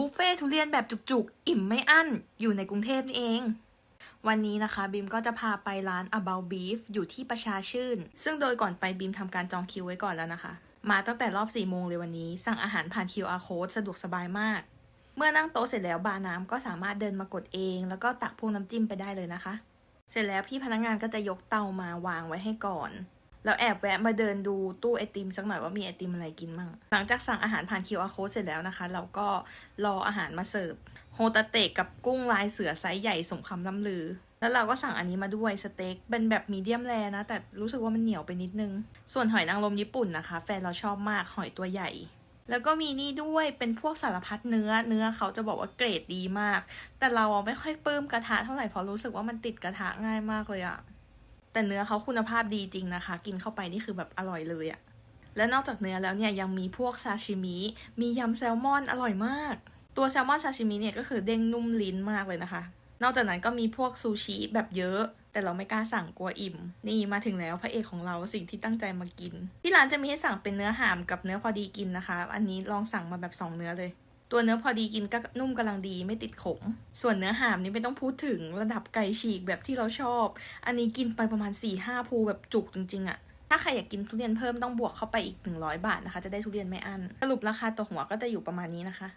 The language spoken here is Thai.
บุฟเฟ่ทุเรียนแบบจุกๆ อิ่มไม่อั้น อยู่ในกรุงเทพนี่เอง วันนี้นะคะบิมก็จะพาไปร้าน About Beef อยู่ที่ประชาชื่น ซึ่งโดยก่อนไปบิมทำการจองคิวไว้ก่อนแล้วนะคะ มาตั้งแต่รอบ4โมงเลยวันนี้ สั่งอาหารผ่าน QR code สะดวกสบายมาก เมื่อนั่งโต๊ะเสร็จแล้วบาร์น้ำก็สามารถเดินมากดเอง แล้วก็ตักพวกน้ำจิ้มไปได้เลยนะคะ เสร็จแล้วพี่พนักงานก็จะยกเตามาวางไว้ให้ก่อน แล้วแอบแวะมาเดินดูตู้ไอติมสักหน่อยว่ามีไอติมอะไรกินมั่ง หลังจากสั่งอาหารผ่าน QR code เสร็จแล้วนะคะ เราก็รออาหารมาเสิร์ฟโฮตาเตะกับกุ้งลายเสือไซส์ใหญ่สมคำล่ำลือ แล้วเราก็สั่งอันนี้มาด้วยสเต็กเป็นแบบมีเดียมแรนะ แต่รู้สึกว่ามันเหนียวไปนิดนึง ส่วนหอยนางรมญี่ปุ่นนะคะ แฟนเราชอบมากหอยตัวใหญ่ แล้วก็มีนี่ด้วยเป็นพวกสารพัดเนื้อเนื้อเขาจะบอกว่าเกรดดีมาก แต่เราไม่ค่อยปลื้มกระทะเท่าไหร่เพราะรู้สึกว่ามันติดกระทะง่ายมากเลยอะ แต่เนื้อเขาคุณภาพดีจริงนะคะ กินเข้าไปนี่คือแบบอร่อยเลยอะและนอกจากเนื้อแล้วเนี่ยยังมีพวกซาชิมิ มียำแซลมอนอร่อยมาก ตัวแซลมอนซาชิมิเนี่ยก็คือเด้งนุ่มลิ้นมากเลยนะคะ นอกจากนั้นก็มีพวกซูชิแบบเยอะ แต่เราไม่กล้าสั่งกลัวอิ่ม นี่มาถึงแล้วพระเอกของเราสิ่งที่ตั้งใจมากิน ที่ร้านจะมีให้สั่งเป็นเนื้อหามกับเนื้อพอดีกินนะคะ อันนี้ลองสั่งมาแบบสองเนื้อเลย ตัวเนื้อพอดีกินก็นุ่มกำลังดีไม่ติดขม ส่วนเนื้อหามนี่ไม่ต้องพูดถึงระดับไก่ฉีกแบบที่เราชอบ อันนี้กินไปประมาณ4ี่ห้าภูแบบจุกจริงๆอะถ้าใครอยากกินทุเรียนเพิ่มต้องบวกเข้าไปอีก 100 บาทนะคะ จะได้ทุเรียนไม่อั้น สรุปราคาต่อหัวก็จะอยู่ประมาณนี้นะคะ